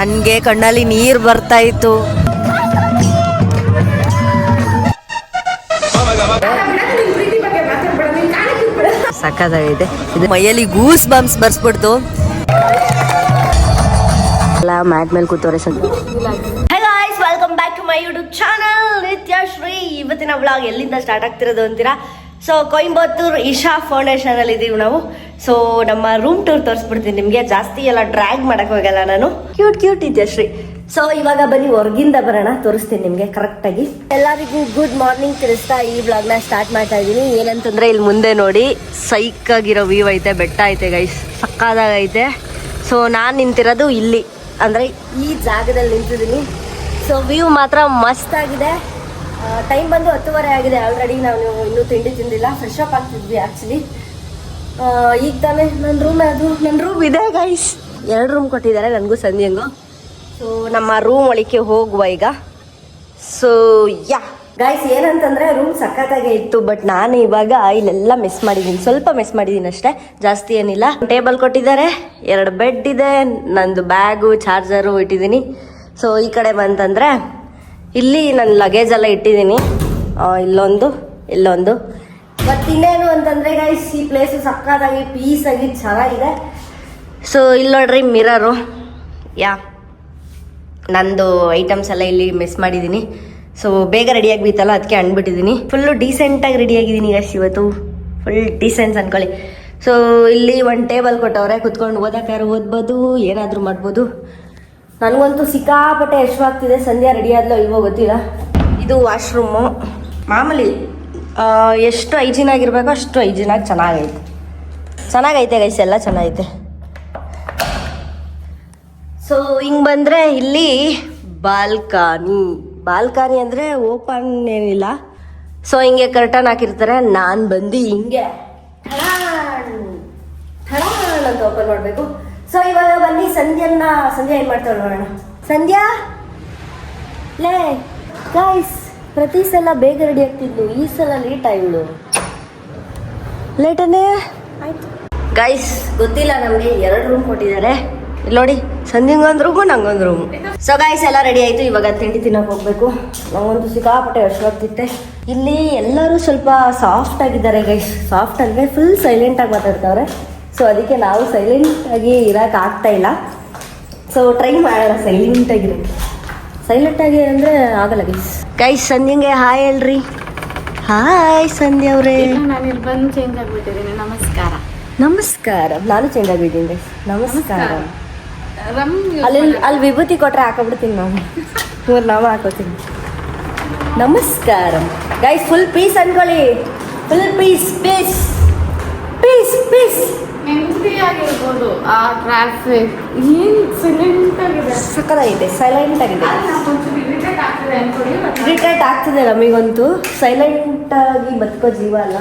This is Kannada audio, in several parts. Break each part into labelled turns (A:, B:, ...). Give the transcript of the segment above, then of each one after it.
A: ನನಗೆ ಕಣ್ಣಲ್ಲಿ ನೀರು ಬರ್ತಾ ಇತ್ತು ಸಕ್ಕದಾಗಿದೆ ಇದು ಮೈಯಲ್ಲಿ ಗೂಸ್ ಬಂಪ್ಸ್ ಬರ್ಸ್ಬಿಡ್ತು. ಎಲ್ಲ ಮ್ಯಾಟ್ ಮೇಲೆ ಕೂತವ್ರೆ sir guys welcome back to my YouTube channel Nithyashree ಇವತ್ತಿನ ವ್ಲಾಗ್ ಎಲ್ಲಿಂದ ಸ್ಟಾರ್ಟ್ ಆಗ್ತಿರೋದು ಅಂತೀರಾ? ಸೊ ಕೊಯಂಬತ್ತೂರ್ ಇಶಾ ಫೌಂಡೇಶನ್ ಅಲ್ಲಿ ಇದೀವಿ ನಾವು. ಸೊ ನಮ್ಮ ರೂಮ್ ಟೂರ್ ತೋರಿಸ್ಬಿಡ್ತೀನಿ ನಿಮಗೆ. ಜಾಸ್ತಿ ಎಲ್ಲ ಡ್ರ್ಯಾಗ್ ಮಾಡಕ್ ಹೋಗಲ್ಲ ನಾನು. ಕ್ಯೂಟ್ ಕ್ಯೂಟ್ ನಿತ್ಯಶ್ರೀ ಸೊ ಇವಾಗ ಬನ್ನಿ, ಹೊರಗಿಂದ ಬರೋಣ. ತೋರಿಸ್ತೀನಿ ನಿಮಗೆ ಕರೆಕ್ಟಾಗಿ ಎಲ್ಲರಿಗೂ ಗುಡ್ ಮಾರ್ನಿಂಗ್ ತಿಳಿಸ್ತಾ ಈ ವ್ಲಾಗ್ನ ಸ್ಟಾರ್ಟ್ ಮಾಡ್ತಾ ಇದೀನಿ ಏನಂತಂದ್ರೆ ಇಲ್ಲಿ ಮುಂದೆ ನೋಡಿ ಸೈಕ್ ಆಗಿರೋ ವ್ಯೂ ಐತೆ, ಬೆಟ್ಟ ಐತೆ ಗೈಸ್ ಸಕ್ಕದಾಗೈತೆ ಸೊ ನಾನು ನಿಂತಿರೋದು ಇಲ್ಲಿ. ಅಂದರೆ ಈ ಜಾಗದಲ್ಲಿ ನಿಂತಿದ್ದೀನಿ. ಸೊ ವ್ಯೂ ಮಾತ್ರ ಮಸ್ತ್ ಆಗಿದೆ. ಟೈಮ್ ಬಂದು ಹತ್ತುವರೆ ಆಗಿದೆ. ಆಲ್ರೆಡಿ ನಾವು ಇನ್ನೂ ತಿಂಡಿ ತಿಂದಿಲ್ಲ. ಫ್ರೆಶ್ ಅಪ್ ಆಗ್ತಿದ್ವಿ ಆ್ಯಕ್ಚುಲಿ ಈಗ ತಾನೇ ನನ್ನ ರೂಮ್ ಅದು? ನನ್ನ ರೂಮ್ ಇದೆ ಗೈಸ್ ಎರಡು ರೂಮ್ ಕೊಟ್ಟಿದ್ದಾರೆ ನನಗೂ ಸಂಧ್ಯಂಗೂ ಸೊ ನಮ್ಮ ರೂಮ್ ಒಳಗೆ ಹೋಗುವ ಈಗ. So yeah. ಗೈಸ್ ಏನಂತಂದ್ರೆ ರೂಮ್ ಸಖತ್ತಾಗೆ ಇತ್ತು ಬಟ್ ನಾನು ಇವಾಗ ಇಲ್ಲೆಲ್ಲ ಮಿಸ್ ಮಾಡಿದ್ದೀನಿ ಸ್ವಲ್ಪ ಮಿಸ್ ಮಾಡಿದ್ದೀನಿ ಅಷ್ಟೇ ಜಾಸ್ತಿ ಏನಿಲ್ಲ. ಟೇಬಲ್ ಕೊಟ್ಟಿದ್ದಾರೆ ಎರಡು ಬೆಡ್ ಇದೆ ನಂದು ಬ್ಯಾಗು ಚಾರ್ಜರು ಇಟ್ಟಿದ್ದೀನಿ ಸೊ ಈ ಕಡೆ ಬಂತಂದ್ರೆ ಇಲ್ಲಿ ನನ್ನ ಲಗೇಜ್ ಎಲ್ಲ ಇಟ್ಟಿದ್ದೀನಿ ಇಲ್ಲೊಂದು ಇಲ್ಲೊಂದು. ಮತ್ತು ಇನ್ನೇನು ಅಂತಂದ್ರೆ ಗೈಸ್ ಈ ಪ್ಲೇಸ್ ಸಕ್ಕತ್ತಾಗಿ ಪೀಸ್ ಆಗಿ ಚೆನ್ನಾಗಿದೆ. ಸೊ ಇಲ್ಲಿ ನೋಡ್ರಿ ಮಿರರು ಯಾ ನಂದು ಐಟಮ್ಸ್ ಎಲ್ಲ ಇಲ್ಲಿ ಮಿಸ್ ಮಾಡಿದ್ದೀನಿ ಸೊ ಬೇಗ ರೆಡಿಯಾಗಿ ಬೀತಲ್ಲ ಅದಕ್ಕೆ ಅಂದ್ಬಿಟ್ಟಿದ್ದೀನಿ ಫುಲ್ಲು ಡೀಸೆಂಟಾಗಿ ರೆಡಿ ಆಗಿದ್ದೀನಿ ಗೈಸ್ ಇವತ್ತು. ಫುಲ್ ಡೀಸೆನ್ಸ್ ಅನ್ಕೊಳ್ಳಿ. ಸೊ ಇಲ್ಲಿ ಒಂದು ಟೇಬಲ್ ಕೊಟ್ಟವ್ರೆ, ಕುತ್ಕೊಂಡು ಓದಕ್ಕಾರು ಓದ್ಬೋದು, ಏನಾದರೂ ಮಾಡ್ಬೋದು. ನನಗಂತೂ ಸಿಕ್ಕಾಪಟ್ಟೆ ಆಗ್ತಿದೆ ಸಂಧ್ಯಾ ರೆಡಿ ಆದ್ಲೋ ಇಲ್ವೋ ಗೊತ್ತಿಲ್ಲ. ಇದು ವಾಶ್ರೂಮು ಮಾಮೂಲಿ ಎಷ್ಟು ಐಜಿನ್ ಆಗಿರಬೇಕೋ ಅಷ್ಟು ಹೈಜೀನಾಗಿ ಚೆನ್ನಾಗೈತೆ. ಚೆನ್ನಾಗೈತೆ ಗೈಸ್ ಎಲ್ಲ ಚೆನ್ನಾಗೈತೆ. ಸೊ ಹಿಂಗೆ ಬಂದರೆ ಇಲ್ಲಿ ಬಾಲ್ಕನಿ. ಬಾಲ್ಕನಿ ಅಂದರೆ ಓಪನ್ ಏನಿಲ್ಲ. ಸೊ ಹಿಂಗೆ ಕರ್ಟನ್ ಹಾಕಿರ್ತಾರೆ. ನಾನು ಬಂದು ಹಿಂಗೆ. ಅಂತ ಓಪನ್ ಮಾಡಬೇಕು. ಸೊ ಇವಾಗ ಬನ್ನಿ, ಸಂಧ್ಯನ್ನ ಸಂಧ್ಯಾ ಏನು ಮಾಡ್ತಾಳೆ ನೋಡೋಣ. ಸಂಧ್ಯಾ? ಲೇ ಗಾಯ್ಸ್ ಪ್ರತಿ ಸಲ ಬೇಗ ರೆಡಿ ಆಗ್ತಿದ್ಲು ಈ ಸಲ ಲೇಟ್ ಆಯ್ಗಳು ಲೇಟನೇ ಆಯ್ತು. ಗೈಸ್ ಗೊತ್ತಿಲ್ಲ ನಮಗೆ ಎರಡು ರೂಮ್ ಕೊಟ್ಟಿದ್ದಾರೆ. ಇಲ್ಲಿ ನೋಡಿ ಸಂಧಿಂಗ್ ಒಂದು ರೂಮು ನಂಗೊಂದು ರೂಮು ಸೊ ಗೈಸ್ ಎಲ್ಲ ರೆಡಿ ಆಯ್ತು ಇವಾಗ ತಿಂಡಿ ತಿನ್ನಕ್ ಹೋಗ್ಬೇಕು. ನಂಗೊಂದು ಸಿಕ್ಕಾಪಟ್ಟೆ ಆಗ್ತಿತ್ತೆ ಇಲ್ಲಿ ಎಲ್ಲರೂ ಸ್ವಲ್ಪ ಸಾಫ್ಟ್ ಆಗಿದ್ದಾರೆ ಗೈಸ್ ಸಾಫ್ಟ್ ಅಂದ್ರೆ ಫುಲ್ ಸೈಲೆಂಟ್ ಆಗಿ ಮಾತಾಡ್ತಾವ್ರೆ. ಸೊ ಅದಕ್ಕೆ ನಾವು ಸೈಲೆಂಟ್ ಆಗಿ ಇರಕ್ ಆಗ್ತಾ ಇಲ್ಲ. ಸೊ ಟ್ರೈ ಮಾಡೋಣ ಸೈಲೆಂಟ್ ಆಗಿರೋಕ್ಕೆ ಸೈಲೆಂಟ್ ಆಗಿ ಅಂದ್ರೆ ಆಗಲ್ಲ ಗೈಸ್ ಗೈಸ್ ಸಂಧ್ಯಂಗೆ ಹಾಯ್ ಹೇಳ್ರಿ. ಹಾಯ್ ಸಂಧ್ಯಾ ಅವರೇ.
B: ನಾನು ಇಲ್ಲಿ ಬಂದು ಚೇಂಜ್ ಆಗ್ಬಿಟ್ಟಿದ್ದೀನಿ. ನಮಸ್ಕಾರ.
A: ನಮಸ್ಕಾರ. ನಾನು ಚೇಂಜ್ ಆಗಿದ್ದೀನಿ ಗೈಸ್ ನಮಸ್ಕಾರ.
B: ರಮ್
A: ಅಲ್ಲಿ ಅಲ್ಲಿ ವಿಭೂತಿ ಕೊಟ್ರೆ ಹಾಕೊಬಿಡ್ತೀನಿ ನಾವು. ಮೂರು ನಾವು ಹಾಕೋತೀನಿ. ನಮಸ್ಕಾರ. ಗೈಸ್ ಫುಲ್ ಪೀಸ್ ಅನ್ಕೊಳ್ಳಿ. Full peace peace peace peace
B: ನೆಮ್ಮದಿ ಆಗಿರ್ಬೋದು ಆ ಟ್ರಾಫಿಕ್ ಏನ್ ಸೈಲೆಂಟ್ ಆಗಿದೆ?
A: ಸಕ್ಕದಾಗಿದೆ ಸೈಲೆಂಟ್ ಆಗಿದೆ.
B: ಇರಿಟೇಟ್ ಆಗ್ತಿದೆ ಅನ್ಕೊಳ್ಳಿ
A: ಇರಿಟೇಟ್ ಆಗ್ತಿದೆ ನಮಗಂತೂ. ಸೈಲೆಂಟ್ ಆಗಿ ಬದುಕೋ ಜೀವ ಅಲ್ಲ.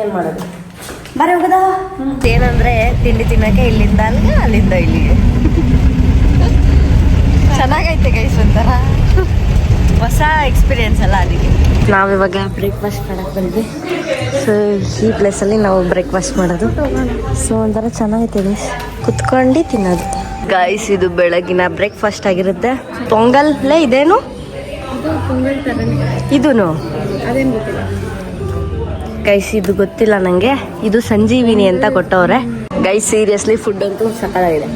A: ಏನು ಮಾಡೋದು? ಬರೀ ಹೋಗದ? ಏನಂದ್ರೆ ತಿಂಡಿ ತಿನ್ನಕ್ಕೆ ಇಲ್ಲಿಂದ ಅಲ್ಲಿಗೆ ಅಲ್ಲಿಂದ ಇಲ್ಲಿಗೆ. ಚೆನ್ನಾಗೈತೆ ಗೈಸ್ ಒಂಥರ. ಹೊಸ ಎಕ್ಸ್ಪೀರಿಯನ್ಸ್ ಅಲ್ಲ ಅದಕ್ಕೆ ನಾವಿವಾಗ ಬ್ರೇಕ್ಫಾಸ್ಟ್ ಮಾಡಕ್ಕೆ ಬಂದ್ವಿ. ಸೊ, ಈ ಪ್ಲೇಸಲ್ಲಿ ನಾವು ಬ್ರೇಕ್ಫಾಸ್ಟ್ ಮಾಡೋದು. ಸೊ ಒಂಥರ ಚೆನ್ನಾಗೈತೆ ಕುತ್ಕೊಂಡು ತಿನ್ನೋದು. ಗೈಸ್ ಇದು ಬೆಳಗಿನ ಬ್ರೇಕ್ಫಾಸ್ಟ್ ಆಗಿರುತ್ತೆ. ಪೊಂಗಲ್ಲೇ ಇದೇನು?
B: ಇದು
A: ಗೈಸ್ ಇದು ಗೊತ್ತಿಲ್ಲ ನನಗೆ ಇದು ಸಂಜೀವಿನಿ ಅಂತ ಕೊಟ್ಟವ್ರೆ. ಗೈಸ್ ಸೀರಿಯಸ್ಲಿ ಫುಡ್ ಅಂತೂ ಸಕ್ಕತ್ತಾಗಿದೆ.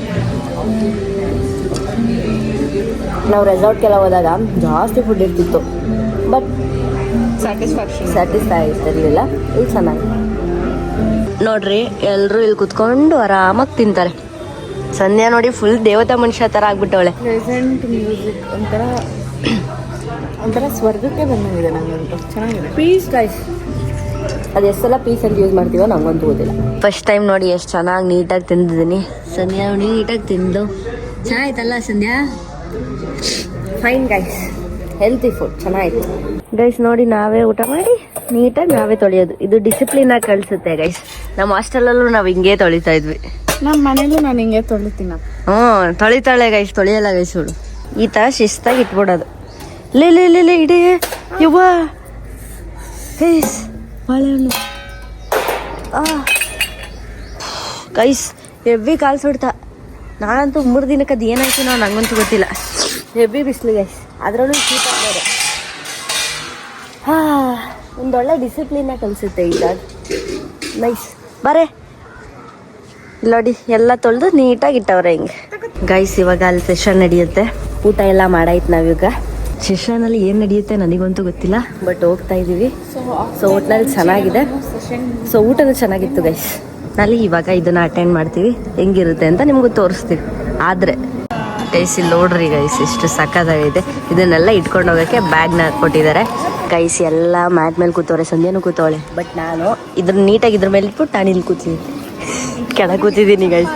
A: ನಾವು ರೆಸಾರ್ಟ್ಗೆಲ್ಲ ಹೋದಾಗ ಜಾಸ್ತಿ ಫುಡ್ ಇರ್ತಿತ್ತು. ಬಟ್ ಸ್ಯಾಟಿಸ್ಫೈ ಇರ್ತಿರ್ಲಿಲ್ಲ ಇಲ್ಲಿ ಚೆನ್ನಾಗಿ. ನೋಡ್ರಿ ಎಲ್ಲರೂ ಇಲ್ಲಿ ಕುತ್ಕೊಂಡು ಆರಾಮಾಗಿ ತಿಂತಾರೆ. ಸಂಧ್ಯಾ ನೋಡಿ ಫುಲ್ ದೇವತಾ ಮನುಷ್ಯ ಥರ ಆಗ್ಬಿಟ್ಟವಳೆ.
B: ಪ್ರೆಸೆಂಟ್ ಮ್ಯೂಸಿಕ್ ಒಂಥರ ಒಂಥರ ಸ್ವರ್ಗಕ್ಕೆ ಬಂದಿದೆ ನಂಗಂತೂ. ಚೆನ್ನಾಗಿದೆ.
A: ಪೀಸ್ ಗೈಸ್ ಅದು ಎಷ್ಟೆಲ್ಲ ಪೀಸ್ ಅಂತ ಯೂಸ್ ಮಾಡ್ತೀವೋ ನಂಗಂತೂ ಗೊತ್ತಿಲ್ಲ. ಫಸ್ಟ್ ಟೈಮ್ ನೋಡಿ ಎಷ್ಟು ಚೆನ್ನಾಗಿ ನೀಟಾಗಿ ತಿಂದಿದ್ದೀನಿ. ಸಂಧ್ಯಾ ನೀಟಾಗಿ ತಿಂದು. ಚೆನ್ನಾಗಿತ್ತಲ್ಲ Sandhya? Fine guys healthy food ಚೆನ್ನಾಗಿತ್ತು. ಗೈಸ್ ನೋಡಿ ನಾವೇ ಊಟ ಮಾಡಿ ನೀಟಾಗಿ ನಾವೇ ತೊಳೆಯೋದು. ಇದು ಡಿಸಿಪ್ಲಿನ್ ಆಗಿ ಕಳಿಸುತ್ತೆ ಗೈಸ್ ನಮ್ಮ ಹಾಸ್ಟೆಲಲ್ಲೂ ನಾವು ಹಿಂಗೆ ತೊಳಿತಾ ಇದ್ವಿ.
B: ನಮ್ಮ ಮನೇಲಿ ನಾನು ಹಿಂಗೆ ತೊಳಿತೀನಿ
A: ಹ್ಞೂ ತೊಳಿತಾಳೆ ಗೈಸ್ ತೊಳೆಯಲ್ಲ ಗೈಸ್ ಇವಳು ಈ ಥರ ಶಿಸ್ತಾಗಿ ಇಟ್ಬಿಡೋದು. ಲೇ ಲೇ ಲೇ ಲೇ ಇಡೀ. ಯುವ ಗೈಸ್ ಬಾಳೆಹಣ್ಣು. ಆ. ಗೈಸ್ ಎವ್ವಿ ಸುಡ್ತಾ. ನಾನಂತೂ ಮೂರು ದಿನಕ್ಕೆ ಅದು ಏನಾಯ್ತು ನಾವು ನಂಗಂತೂ ಗೊತ್ತಿಲ್ಲ. ಹೆವಿ ಬಿಸಿಲು ಗೈಸ್ ಅದರಲ್ಲೂ ಶೀತ ಬೇರೆ ಹಾ ಒಂದೊಳ್ಳೆ ಡಿಸಿಪ್ಲಿನ ಕಲಿಸುತ್ತೆ ಈಗ ನೈಸ್ ಬರೇ. ನೋಡಿ ಎಲ್ಲ ತೊಳೆದು ನೀಟಾಗಿ ಇಟ್ಟವ್ರೆ ಹಿಂಗೆ. ಗೈಸ್ ಇವಾಗ ಅಲ್ಲಿ ಸೆಷನ್ ನಡೆಯುತ್ತೆ. ಊಟ ಎಲ್ಲ ಮಾಡಾಯ್ತು ನಾವೀಗ. ಸೆಷನಲ್ಲಿ ಏನು ನಡೆಯುತ್ತೆ ನನಗಂತೂ ಗೊತ್ತಿಲ್ಲ. ಬಟ್ ಹೋಗ್ತಾ ಇದ್ದೀವಿ ಸೊ ಒಟ್ನಲ್ಲಿ ಚೆನ್ನಾಗಿದೆ. ಸೊ ಊಟನೂ ಚೆನ್ನಾಗಿತ್ತು ಗೈಸ್ನಲ್ಲಿ ಇವಾಗ ಇದನ್ನ ಅಟೆಂಡ್ ಮಾಡ್ತೀವಿ. ಹೆಂಗಿರುತ್ತೆ ಅಂತ ನಿಮಗೂ ತೋರಿಸ್ತೀವಿ. ಆದರೆ ಗೈಸ್ ನೋಡ್ರಿ ಗೈಸ್, ಎಷ್ಟು ಸಕ್ಕತ್ತಾಗಿದೆ ಇದನ್ನೆಲ್ಲ ಇಟ್ಕೊಂಡು ಹೋಗೋಕ್ಕೆ ಬ್ಯಾಗ್ನ ಕೊಟ್ಟಿದ್ದಾರೆ. ಕೈಸಿ ಎಲ್ಲ ಮ್ಯಾಟ್ ಮೇಲೆ ಕೂತವ್ರೆ, ಸಂಧ್ಯಾನು ಕೂತವಳೆ. ಬಟ್ ನಾನು ಇದ್ರ ನೀಟಾಗಿ ಇದ್ರ ಮೇಲೆ ಇಟ್ಬಿಟ್ಟು ನಾನು ಇಲ್ಲಿ ಕೂತಿದ್ದೀನಿ. ಕೆಳಗೆ ಕೂತಿದ್ದೀನಿ ಗೈಸ್.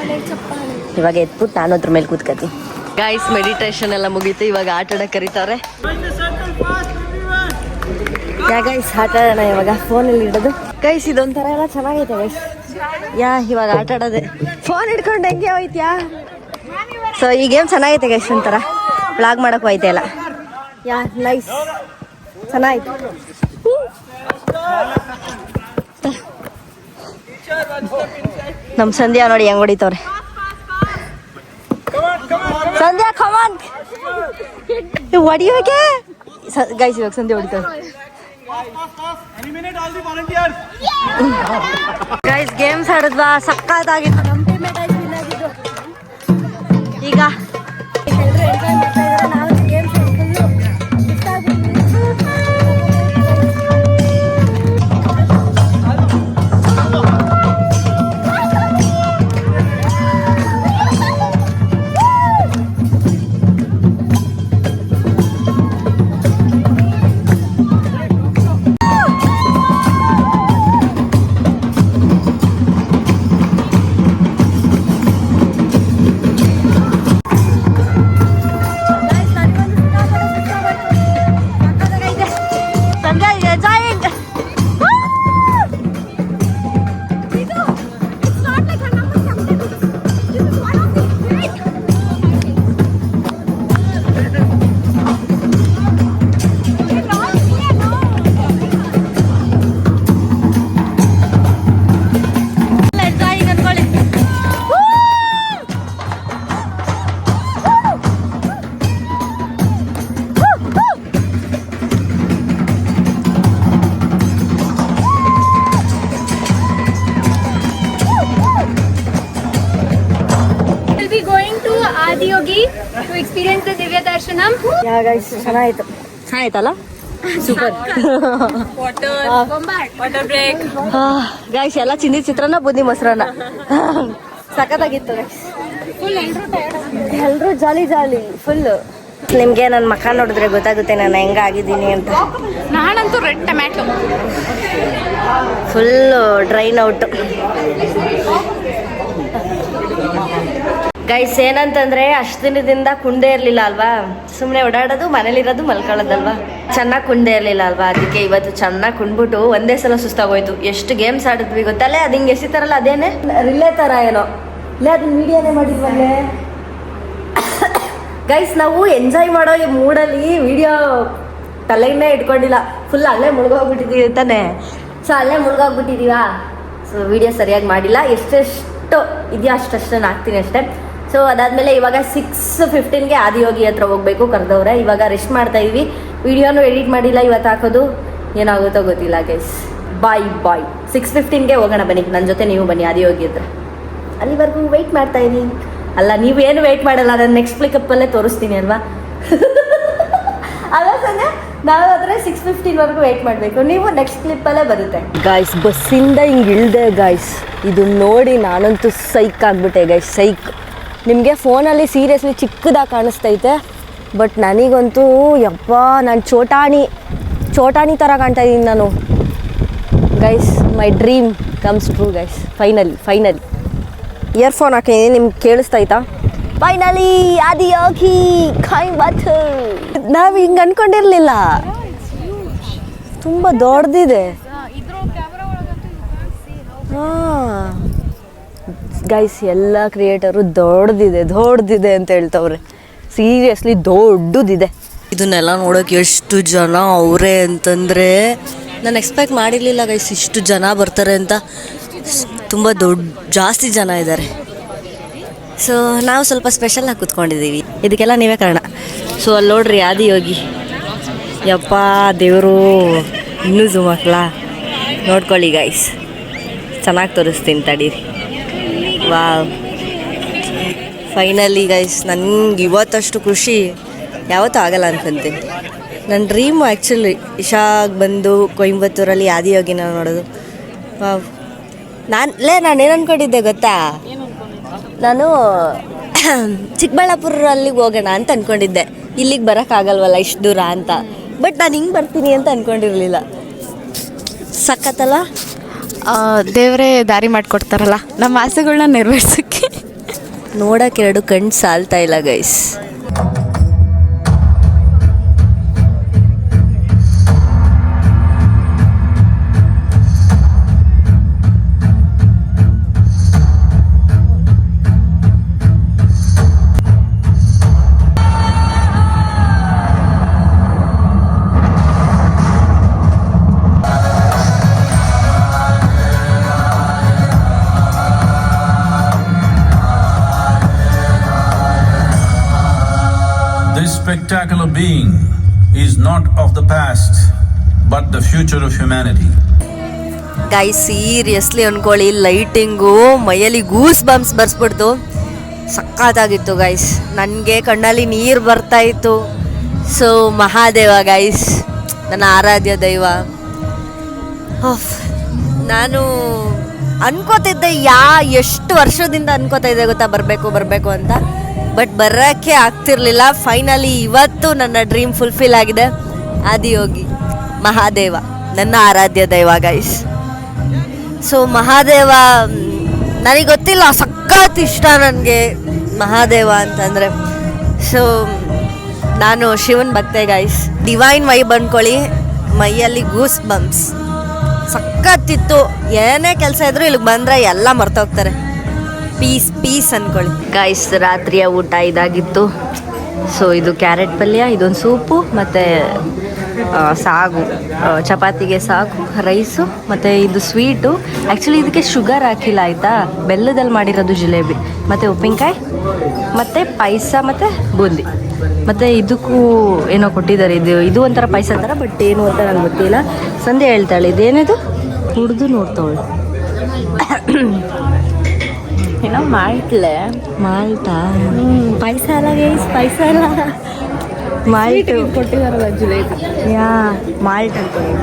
A: ಇವಾಗ ಎತ್ಬಿಟ್ಟು ನಾನು ಅದ್ರ ಮೇಲೆ ಕೂತ್ಕತಿ. ಗೈಸ್ ಮೆಡಿಟೇಷನ್ ಎಲ್ಲ ಮುಗೀತು. ಇವಾಗ ಆಟ ಆಡಕ್ಕೆ ಕರೀತಾವ್ರೆ. ಯಾ ಗೈಸ್, ಆಟ ಆಡೋಣ ಇವಾಗ. ಫೋನಲ್ಲಿ ಇಡೋದು. ಗೈಸ್, ಇದೊಂಥರ ಎಲ್ಲ ಚೆನ್ನಾಗೈತೆ ಗೈಸ್. ಯಾ, ಇವಾಗ ಆಟ ಆಡೋದೆ. ಫೋನ್ ಹಿಡ್ಕೊಂಡು ಹೆಂಗೆ ಹೋಯ್ತ್ಯಾ? ಸೊ ಈ ಗೇಮ್ ಚೆನ್ನಾಗೈತೆ ಗೈಸ್ ಒಂಥರ. ಬ್ಲಾಗ್ ಮಾಡಕ್ ಹೋಯ್ತೆ ಎಲ್ಲ ಯಾ ನೈಸ್ ಚೆನ್ನಾಗಿತ್ತು ನಮ್ಮ ಸಂಧ್ಯಾ ನೋಡಿ ಹೆಂಗ್ ಹೊಡಿತವ್ರೆ. ಸಂಧ್ಯಾ ಕಮಾನ್ ಹೊಡಿಯೋಕೆ? ಗೈಸ್ ಇವಾಗ ಸಂಧ್ಯಾ ಹೊಡಿತವ್ರೆ. Guys games ಆಡಿದ್ವಾ? ಸಕ್ಕತ್ತಾಗಿತ್ತು ನಮ್ಮ ಟೀಮೇಟ್. ಈಗ ಎಲ್ರು ಚೆನ್ನಾಗಿತ್ತು. ಚೆನ್ನಾಯ್ತಲ್ಲ ಸೂಪರ್
C: ಬ್ರೇಕ್ break.
A: ಗೈಸ್ ಎಲ್ಲ ಚಿಂದಿ ಚಿತ್ರಾನ್ನ ಬುದ್ಧಿ ಮೊಸರನ್ನ. ಸಖತ್ತಾಗಿತ್ತು ಎಲ್ಲರೂ ಎಲ್ರು ಜಾಲಿ ಜಾಲಿ ಫುಲ್ ನಿಮ್ಗೆ ನನ್ನ ಮಕ್ಕ ನೋಡಿದ್ರೆ ಗೊತ್ತಾಗುತ್ತೆ ನಾನು ಹೆಂಗಾಗಿದ್ದೀನಿ ಅಂತ.
B: ನಾನಂತೂ red tomato
A: full drain out guys ಏನಂತಂದ್ರೆ ಅಷ್ಟು ದಿನದಿಂದ ಕುಂಡೆ ಇರಲಿಲ್ಲ ಅಲ್ವಾ? ಸುಮ್ಮನೆ ಓಡಾಡೋದು ಮನೇಲಿರೋದು ಮಲ್ಕೊಳ್ಳೋದಲ್ವಾ? ಚೆನ್ನಾಗಿ ಕುಂಡೆ ಇರಲಿಲ್ಲ ಅಲ್ವಾ? ಅದಕ್ಕೆ ಇವತ್ತು ಚೆನ್ನಾಗಿ ಕುಂಡ್ಬಿಟ್ಟು ಒಂದೇ ಸಲ ಸುಸ್ತಾಗೋಯ್ತು. ಎಷ್ಟು ಗೇಮ್ಸ್ ಆಡಿದ್ವಿ ಗೊತ್ತಲ್ಲೇ? ಅದು ಹಿಂಗೆ ಎಸಿತಾರಲ್ಲ ಅದೇನೆ? ರಿಲೇ ಥರ ಏನೋ. ಇಲ್ಲ ಅದನ್ನ ವಿಡಿಯೋನೇ ಮಾಡಿದ್ವಲ್ಲೇ ಗೈಸ್ ನಾವು ಎಂಜಾಯ್ ಮಾಡೋ ಈ ಮೂಡಲ್ಲಿ ವಿಡಿಯೋ ತಲೆಗೇ ಇಟ್ಕೊಂಡಿಲ್ಲ. ಫುಲ್ ಅಲ್ಲೇ ಮುಳುಗೋಗ್ಬಿಟ್ಟಿದೀವಿ ತಾನೆ ಸೊ ಅಲ್ಲೇ ಮುಳುಗೋಗ್ಬಿಟ್ಟಿದೀವಾ? ಸೊ ವಿಡಿಯೋ ಸರಿಯಾಗಿ ಮಾಡಿಲ್ಲ. ಎಷ್ಟೆಷ್ಟು ಇದೆಯೋ ನಾನು ಹಾಕ್ತೀನಿ ಅಷ್ಟೇ. ಸೊ ಅದಾದಮೇಲೆ ಇವಾಗ ಸಿಕ್ಸ್ ಫಿಫ್ಟೀನ್ಗೆ ಆದಿಯೋಗಿ ಹತ್ರ ಹೋಗಬೇಕು ಕರೆದವ್ರೆ. ಇವಾಗ ರೆಸ್ಟ್ ಮಾಡ್ತಾ ಇದ್ವಿ. ವಿಡಿಯೋನು ಎಡಿಟ್ ಮಾಡಿಲ್ಲ, ಇವತ್ತು ಹಾಕೋದು. ಏನಾಗುತ್ತೋ ಗೊತ್ತಿಲ್ಲ ಗೈಸ್ ಬಾಯ್ ಬಾಯ್ ಸಿಕ್ಸ್ ಫಿಫ್ಟೀನ್ಗೆ ಹೋಗೋಣ ಬನ್ನಿ. ನನ್ನ ಜೊತೆ ನೀವು ಬನ್ನಿ, ಆದಿಯೋಗಿ ಹತ್ರ. ಅಲ್ಲಿವರೆಗೂ ವೆಯ್ಟ್ ಮಾಡ್ತಾ ಇದ್ದೀನಿ ಅಲ್ಲ, ನೀವು ಏನು ವೆಯ್ಟ್ ಮಾಡಲ್ಲ, ನಾನು ನೆಕ್ಸ್ಟ್ ಪ್ಲಿಕಪ್ಪಲ್ಲೇ ತೋರಿಸ್ತೀನಿ ಅಲ್ವಾ? ಅಲ್ಲ, ಸಂಜೆ ಸಿಕ್ಸ್ ಫಿಫ್ಟೀನ್ವರೆಗೂ ವೆಯ್ಟ್ ಮಾಡಬೇಕು. ನೀವು ನೆಕ್ಸ್ಟ್ ಕ್ಲಿಪ್ಪಲ್ಲೇ ಬರುತ್ತೆ. ಗಾಯ್ಸ್ ಬಸ್ಸಿಂದ ಹಿಂಗೆ ಇಳ್ದೆ ಗಾಯ್ಸ್ ಇದು ನೋಡಿ ನಾನಂತೂ ಸೈಕ್ ಆಗ್ಬಿಟ್ಟೆ ಗೈಸ್ ಸೈಕ್ ನಿಮಗೆ ಫೋನಲ್ಲಿ ಸೀರಿಯಸ್ಲಿ ಚಿಕ್ಕದಾಗಿ ಕಾಣಿಸ್ತೈತೆ. ಬಟ್ ನನಗಂತೂ ಯಪ್ಪ ನಾನು ಚೋಟಾಣಿ ಚೋಟಾಣಿ ಥರ ಕಾಣ್ತಾ ಇದ್ದೀನಿ ನಾನು. Guys my dream comes true guys finally finally earphone ಹಾಕಿದ್ದೀನಿ ನಿಮ್ಗೆ ಕೇಳಿಸ್ತೈತಾ ಫೈನಲಿ ಆದಿ ಯೋಗಿ ಖಾಯ್ ಬಾತ್ ನಾವು ಹಿಂಗೆ ಅಂದ್ಕೊಂಡಿರಲಿಲ್ಲ ತುಂಬ ದೊಡ್ಡದಿದೆ ಹಾಂ. ಗೈಸ್ ಎಲ್ಲ ಕ್ರಿಯೇಟರು ದೊಡ್ಡದಿದೆ ದೊಡ್ಡದಿದೆ ಅಂತ ಹೇಳ್ತವ್ರೆ. ಸೀರಿಯಸ್ಲಿ ದೊಡ್ಡದಿದೆ. ಇದನ್ನೆಲ್ಲ ನೋಡೋಕೆ ಎಷ್ಟು ಜನ ಅವರೇ ಅಂತಂದರೆ ನಾನು ಎಕ್ಸ್ಪೆಕ್ಟ್ ಮಾಡಿರಲಿಲ್ಲ ಗೈಸ್ ಇಷ್ಟು ಜನ ಬರ್ತಾರೆ ಅಂತ. ತುಂಬ ದೊಡ್ಡ ಜಾಸ್ತಿ ಜನ ಇದ್ದಾರೆ ಸೊ ನಾವು ಸ್ವಲ್ಪ ಸ್ಪೆಷಲಾಗಿ ಕೂತ್ಕೊಂಡಿದ್ದೀವಿ ಇದಕ್ಕೆಲ್ಲ ನೀವೇ ಕಾರಣ. ಸೊ ಅಲ್ಲಿ ನೋಡ್ರಿ ಆದಿಯೋಗಿ ಯಪ್ಪ, ದೇವರು, ಇನ್ನೂ ಜುಮಕ್ಲಾ ನೋಡ್ಕೊಳ್ಳಿ ಗೈಸ್ ಚೆನ್ನಾಗಿ ತೋರಿಸ್ತೀನಿ ತಡೀರಿ. ವಾವ್. ಫೈನಲಿ ಗೈಸ್ ನನಗೆ ಇವತ್ತಷ್ಟು ಖುಷಿ. ಯಾವತ್ತೂ ಆಗಲ್ಲ ಅನ್ಕೊಂತೀನಿ. ನನ್ನ ಡ್ರೀಮು ಆ್ಯಕ್ಚುಲಿ ಇಶಾಗೆ ಬಂದು ಕೊಯಂಬತ್ತೂರಲ್ಲಿ ಆದಿಯೋಗಿನ ನೋಡೋದು. ವಾವ್. ನಾನು, ಲೇ, ನಾನು ಏನು ಅನ್ಕೊಂಡಿದ್ದೆ ಗೊತ್ತಾ? ನಾನು ಚಿಕ್ಕಬಳ್ಳಾಪುರಲ್ಲಿ ಹೋಗೋಣ ಅಂತ ಅಂದ್ಕೊಂಡಿದ್ದೆ ಇಲ್ಲಿಗೆ ಬರೋಕ್ಕಾಗಲ್ವಲ್ಲ ಇಷ್ಟು ದೂರ ಅಂತ. ಬಟ್ ನಾನು ಹಿಂಗೆ ಬರ್ತೀನಿ ಅಂತ ಅಂದ್ಕೊಂಡಿರಲಿಲ್ಲ ಸಖತ್ತಲ್ಲ?
B: ದೇವರೇ ದಾರಿ ಮಾಡಿಕೊಡ್ತಾರಲ್ಲ ನಮ್ಮ ಆಸೆಗಳನ್ನ ನೆರವೇರ್ಸೋಕ್ಕೆ.
A: ನೋಡಕ್ಕೆ ಎರಡು ಕಣ್ಣು ಸಾಲ್ತಾ ಇಲ್ಲ guys
D: spectacular being is not of the past, but the future of humanity.
A: Guys seriously ಅಂದ್ಕೊಳ್ಳಿ ಲೈಟಿಂಗು ಮೈಯಲ್ಲಿ ಗೂಸ್ ಬಂಪ್ಸ್ ಬರ್ಸ್ಬಿಡ್ತು. ಸಕ್ಕತ್ತಾಗಿತ್ತು ಗೈಸ್ ನನಗೆ ಕಣ್ಣಲ್ಲಿ ನೀರು ಬರ್ತಾ ಇತ್ತು. ಸೊ ಮಹಾದೇವ ಗೈಸ್ ನನ್ನ ಆರಾಧ್ಯ ದೈವ. ನಾನು ಅನ್ಕೋತಿದ್ದೆ ಯಾ ಎಷ್ಟು ವರ್ಷದಿಂದ ಅನ್ಕೋತಾ ಇದ್ದೆ ಗೊತ್ತಾ? ಬರಬೇಕು ಬರಬೇಕು ಅಂತ. ಬಟ್ ಬರೋಕ್ಕೆ ಆಗ್ತಿರ್ಲಿಲ್ಲ. ಫೈನಲಿ ಇವತ್ತು ನನ್ನ ಡ್ರೀಮ್ ಫುಲ್ಫಿಲ್ ಆಗಿದೆ. ಆದಿಯೋಗಿ ಮಹಾದೇವ, ನನ್ನ ಆರಾಧ್ಯ ದೈವ ಗೈಸ್ ಸೊ ಮಹಾದೇವ, ನನಗೆ ಗೊತ್ತಿಲ್ಲ, ಸಖತ್ ಇಷ್ಟ ನನಗೆ ಮಹಾದೇವ ಅಂತಂದರೆ. ಸೊ ನಾನು ಶಿವನ್ ಭಕ್ತೆ ಗೈಸ್ ಡಿವೈನ್ ವೈ ಬಂದ್ಕೊಳ್ಳಿ ಮೈಯಲ್ಲಿ ಗೂಸ್ ಬಂಪ್ಸ್ ಸಖತ್ತಿತ್ತು ಏನೇ ಕೆಲಸ ಇದ್ರು ಇಲ್ಲಿಗೆ ಬಂದರೆ ಎಲ್ಲ ಮರ್ತೋಗ್ತಾರೆ ಪೀಸ್ ಪೀಸ್ ಅನ್ಕೊಳ್ಳಿ. ಗೈಸ್ ರಾತ್ರಿಯ ಊಟ ಇದಾಗಿತ್ತು. ಸೊ ಇದು ಕ್ಯಾರೆಟ್ ಪಲ್ಯ, ಇದೊಂದು ಸೂಪು, ಮತ್ತು ಸಾಗು ಚಪಾತಿಗೆ ಸಾಗು, ರೈಸು, ಮತ್ತು ಇದು ಸ್ವೀಟು. ಆ್ಯಕ್ಚುಲಿ ಇದಕ್ಕೆ ಶುಗರ್ ಹಾಕಿಲ್ಲ, ಆಯಿತಾ? ಬೆಲ್ಲದಲ್ಲಿ ಮಾಡಿರೋದು ಜಿಲೇಬಿ, ಮತ್ತು ಉಪ್ಪಿನಕಾಯಿ, ಮತ್ತು ಪಾಯಸ, ಮತ್ತು ಬೂಂದಿ. ಮತ್ತು ಇದಕ್ಕೂ ಏನೋ ಕೊಟ್ಟಿದ್ದಾರೆ. ಇದು ಇದು ಒಂಥರ ಪಾಯಸ ಥರ ಬಟ್ ಏನು ಅಂತ ನಂಗೆ ಗೊತ್ತಿಲ್ಲ. ಸಂಧ್ಯಾ ಹೇಳ್ತಾಳೆ, ಇದೇನಿದು? ಕುಡ್ದು ನೋಡ್ತಾವಳು.
B: ಏನೋ ಮಾಡ್ಲೆ
A: ಮಾಲ್ಟಾ ಪಾಯಸ ಅಲ್ಲ ಗೈಸ್ ಪಾಯಸ ಅಲ್ಲ ಮಾಲ್ಟ್.
B: ಕೊಟ್ಟಿದಾರಲ್ಲ ಜಿಲೇಬಿ.
A: ಯಾ ಮಾಲ್ಟ್ ಅನ್ಕೊಳ್ಳಿ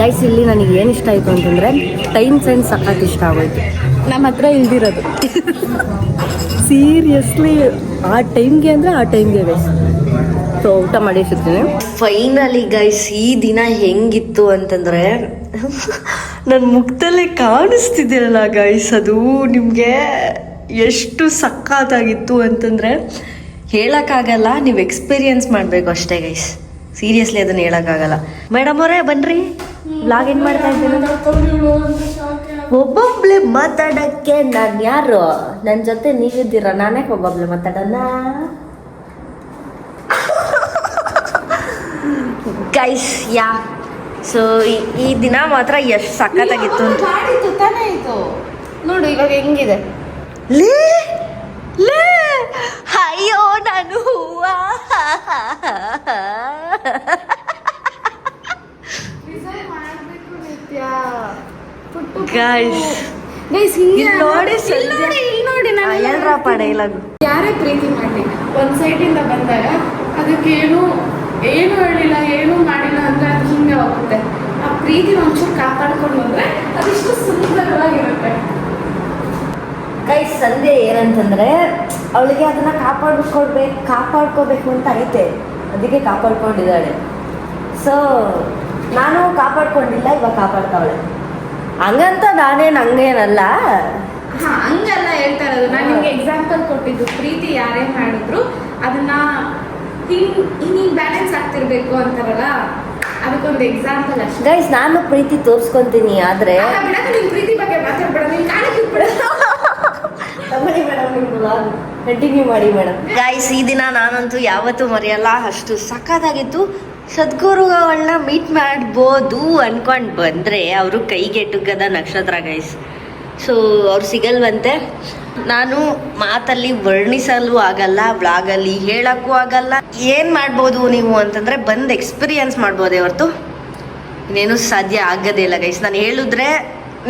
A: ಗೈಸ್ ಇಲ್ಲಿ ನನಗೆ ಏನು ಇಷ್ಟ ಆಯಿತು ಅಂತಂದರೆ ಟೈಮ್ ಸೆನ್ಸ್ ಸಖತ್ ಇಷ್ಟ ಆಗೋಯ್ತು.
B: ನಮ್ಮ ಹತ್ರ ಇಲ್ದಿರೋದು.
A: ಸೀರಿಯಸ್ಲಿ ಆ ಟೈಮ್ಗೆ ಅಂದರೆ ಆ ಟೈಮ್ಗೆ ಗೈಸ್ ಸೊ, ಊಟ ಮಾಡಿ ಸಿಗ್ತೀನಿ ಫೈನಲಿ ಗೈಸ್ ಈ ದಿನ ಹೆಂಗಿತ್ತು ಅಂತಂದರೆ ನನ್ನ ಮುಖದಲ್ಲೇ ಕಾಣಿಸ್ತಿದ್ದೀರಲ್ಲ ಗೈಸ್ ಅದು ನಿಮಗೆ ಎಷ್ಟು ಸಕ್ಕತ್ತಾಗಿತ್ತು ಅಂತಂದರೆ, ಹೇಳೋಕ್ಕಾಗಲ್ಲ, ನೀವು ಎಕ್ಸ್ಪೀರಿಯನ್ಸ್ ಮಾಡಬೇಕು ಅಷ್ಟೇ ಗೈಸ್ ಸೀರಿಯಸ್ಲಿ ಅದನ್ನು ಹೇಳೋಕ್ಕಾಗಲ್ಲ. ಮೇಡಮ್ ಅವರೇ, ಬನ್ರಿ. ಬ್ಲಾಗ್ ಮಾಡ್ತಾ ಇದ್ದೀನಿ ಒಬ್ಬೊಬ್ಳೆ ಮಾತಾಡಕ್ಕೆ ನಾನು ಯಾರು? ನನ್ನ ಜೊತೆ ನೀವಿದ್ದೀರಾ? ನಾನೇ ಒಬ್ಬೊಬ್ಳೆ ಮಾತಾಡೋಣ? ಗೈಸ್ ಯಾ ಸೊ ಈ ದಿನ ಮಾತ್ರ ಎಷ್ಟು ಸಖತ್ತಾಗಿತ್ತು. ಅಂತ
B: ತಾನೇ ಇದು? ನೋಡು ಇವಾಗ ಹೆಂಗಿದೆ?
A: ಲೇ ಲೇ ಅಯ್ಯೋ ನಾನು ಹೂವ. ಗೈಸ್ ನೋಡಿ
B: ನೋಡಿ ಇಲ್ಲಿ ನೋಡಿ ನಾನು.
A: ಹೇಳ್ರಪ್ಪ ಡೈಲಾಗು
B: ಯಾರೇ ಪ್ರೀತಿ ಮಾಡಲಿ. ಒಂದು ಇಂದ ಬಂದಾಗ ಅದಕ್ಕೆ ಏನು ಹೇಳಿಲ್ಲ ಏನು ಮಾಡಿಲ್ಲ ಅಂದ್ರೆ ಅದು ಹಿಂಗೆ ಹೋಗುತ್ತೆ. ಆ ಪ್ರೀತಿ ಒಂಚೂರು ಕಾಪಾಡ್ಕೊಂಡು ಬಂದ್ರೆ ಅದಿಷ್ಟು ಸುಂದರವಾಗಿರುತ್ತೆ.
A: ಕೈ ಸಂಧೆ ಏನಂತಂದ್ರೆ ಅವಳಿಗೆ ಅದನ್ನ ಕಾಪಾಡ್ಕೊಡ್ಬೇಕು ಕಾಪಾಡ್ಕೋಬೇಕು ಅಂತ ಐತೆ. ಅದಕ್ಕೆ ಕಾಪಾಡ್ಕೊಂಡಿದ್ದಾಳೆ. ಸೊ ನಾನು ಕಾಪಾಡ್ಕೊಂಡಿಲ್ಲ ಇವಾಗ ಕಾಪಾಡ್ತಾವಳೆ. ಹಂಗಂತ ನಾನೇನು ಹಂಗೇನಲ್ಲ.
B: ಹಂಗಲ್ಲ ಹೇಳ್ತಾ ಇರೋದು. ನಾನು ನಿಮ್ಗೆ ಎಕ್ಸಾಂಪಲ್ ಕೊಟ್ಟಿದ್ದು. ಪ್ರೀತಿ ಯಾರೇ ಮಾಡಿದ್ರು ಅದನ್ನ ಹಿಂಗ್ ಹಿಂಗ್ ಬ್ಯಾಲೆನ್ಸ್ ಆಗ್ತಿರ್ಬೇಕು ಅಂತಾರಲ್ಲ? ಅದಕ್ಕೊಂದು ಎಕ್ಸಾಂಪಲ್ ಅಷ್ಟೇ.
A: ಗೈಸ್ ನಾನು ಪ್ರೀತಿ ತೋರಿಸ್ಕೊಂತೀನಿ ಆದ್ರೆ
B: ಅಲ್ಲ ಬಿಡಕ್ಕೆ ನಿನ್ ಪ್ರೀತಿ ಬಗ್ಗೆ ಮಾತಾಡ್ಬೇಡ ನಿನ್ ಕಾಲಕ್ಕೆ ಬಿಡ
A: ತಗೊಳ್ಳಿ ಮೇಡಮ್ ಕಂಟಿನ್ಯೂ ಮಾಡಿ ಮೇಡಮ್. ಗೈಸ್ ಈ ದಿನ ನಾನಂತೂ ಯಾವತ್ತೂ ಮರೆಯಲ್ಲ ಅಷ್ಟು ಸಖತ್ತಾಗಿತ್ತು. ಸದ್ಗುರುಗಳನ್ನ ಮೀಟ್ ಮಾಡ್ಬೋದು ಅನ್ಕೊಂಡು ಬಂದ್ರೆ ಅವರು ಕೈಗೆಟುಕದ ನಕ್ಷತ್ರ ಗೈಸ್ ಸೊ ಅವ್ರು ಸಿಗಲ್ವಂತೆ. ನಾನು ಮಾತಲ್ಲಿ ವರ್ಣಿಸಲು ಆಗಲ್ಲ ಬ್ಲಾಗಲ್ಲಿ ಹೇಳಕ್ಕೂ ಆಗಲ್ಲ. ಏನು ಮಾಡ್ಬೋದು ನೀವು ಅಂತಂದರೆ ಬಂದು ಎಕ್ಸ್ಪೀರಿಯನ್ಸ್ ಮಾಡ್ಬೋದೇ ಹೊರತು. ಇನ್ನೇನು ಸಾಧ್ಯ ಆಗೋದೇ ಇಲ್ಲ ಗೈಸ್ ನಾನು ಹೇಳಿದ್ರೆ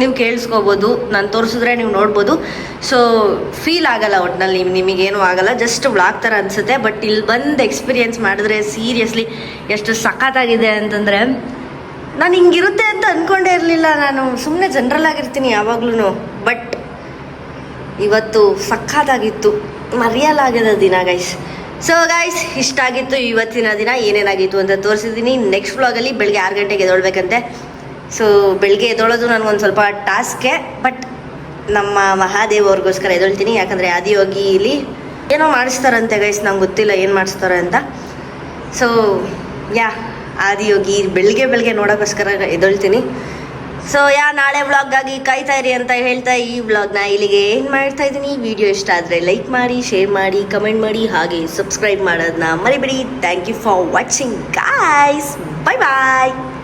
A: ನೀವು ಕೇಳಿಸ್ಕೋಬೋದು, ನಾನು ತೋರಿಸಿದ್ರೆ ನೀವು ನೋಡ್ಬೋದು. ಸೊ ಫೀಲ್ ಆಗಲ್ಲ ಒಟ್ಟಿನಲ್ಲಿ ನಿಮಗೇನು ಆಗಲ್ಲ ಜಸ್ಟ್ ವ್ಲಾಗ್ ಥರ ಅನಿಸುತ್ತೆ. ಬಟ್ ಇಲ್ಲಿ ಬಂದು ಎಕ್ಸ್ಪೀರಿಯನ್ಸ್ ಮಾಡಿದ್ರೆ ಸೀರಿಯಸ್ಲಿ ಎಷ್ಟು ಸಖತ್ತಾಗಿದೆ ಅಂತಂದರೆ ನಾನು ಹಿಂಗಿರುತ್ತೆ ಅಂತ ಅಂದ್ಕೊಂಡೇ ಇರಲಿಲ್ಲ. ನಾನು ಸುಮ್ಮನೆ ಜನರಲ್ ಆಗಿರ್ತೀನಿ ಯಾವಾಗ್ಲೂ ಬಟ್ ಇವತ್ತು ಸಖತ್ತಾಗಿತ್ತು. ಮರೆಯಲಾಗದ ದಿನ ಗೈಸ್ ಸೊ ಗೈಸ್ ಇಷ್ಟ ಆಗಿತ್ತು ಇವತ್ತಿನ ದಿನ. ಏನೇನಾಗಿತ್ತು ಅಂತ ತೋರಿಸಿದ್ದೀನಿ. ನೆಕ್ಸ್ಟ್ ವ್ಲಾಗಲ್ಲಿ ಬೆಳಗ್ಗೆ ಆರು ಗಂಟೆಗೆ ಎದ್ದೊಳ್ಬೇಕಂತೆ. ಸೊ ಬೆಳಗ್ಗೆ ಎದ್ದೊಳೋದು ನನಗೊಂದು ಸ್ವಲ್ಪ ಟಾಸ್ಕೆ ಬಟ್ ನಮ್ಮ ಮಹಾದೇವ್ ಅವ್ರಿಗೋಸ್ಕರ ಎದ್ದೊಳ್ತೀನಿ. ಯಾಕಂದರೆ ಇಲ್ಲಿ ಏನೋ ಮಾಡಿಸ್ತಾರಂತೆ ಗೈಸ್ ನಂಗೆ ಗೊತ್ತಿಲ್ಲ ಏನು ಮಾಡಿಸ್ತಾರೆ ಅಂತ. ಸೊ ಯಾ ಆದಿಯೋಗಿ ಬೆಳಿಗ್ಗೆ ಬೆಳಿಗ್ಗೆ ನೋಡೋಕ್ಕೋಸ್ಕರ ಎದೊಳ್ತೀನಿ ಸೊ ಯಾ, ನಾಳೆ ವ್ಲಾಗಾಗಿ ಕಾಯ್ತಾ ಇರಿ ಅಂತ ಹೇಳ್ತಾ ಈ ವ್ಲಾಗ್ನ ಇಲ್ಲಿಗೆ ಏನು ಮಾಡ್ತಾ ಇದ್ದೀನಿ. ವಿಡಿಯೋ ಇಷ್ಟ ಆದರೆ ಲೈಕ್ ಮಾಡಿ ಶೇರ್ ಮಾಡಿ ಕಮೆಂಟ್ ಮಾಡಿ, ಹಾಗೆ ಸಬ್ಸ್ಕ್ರೈಬ್ ಮಾಡೋದನ್ನ ಮರಿಬೇಡಿ. Thank you for watching guys bye bye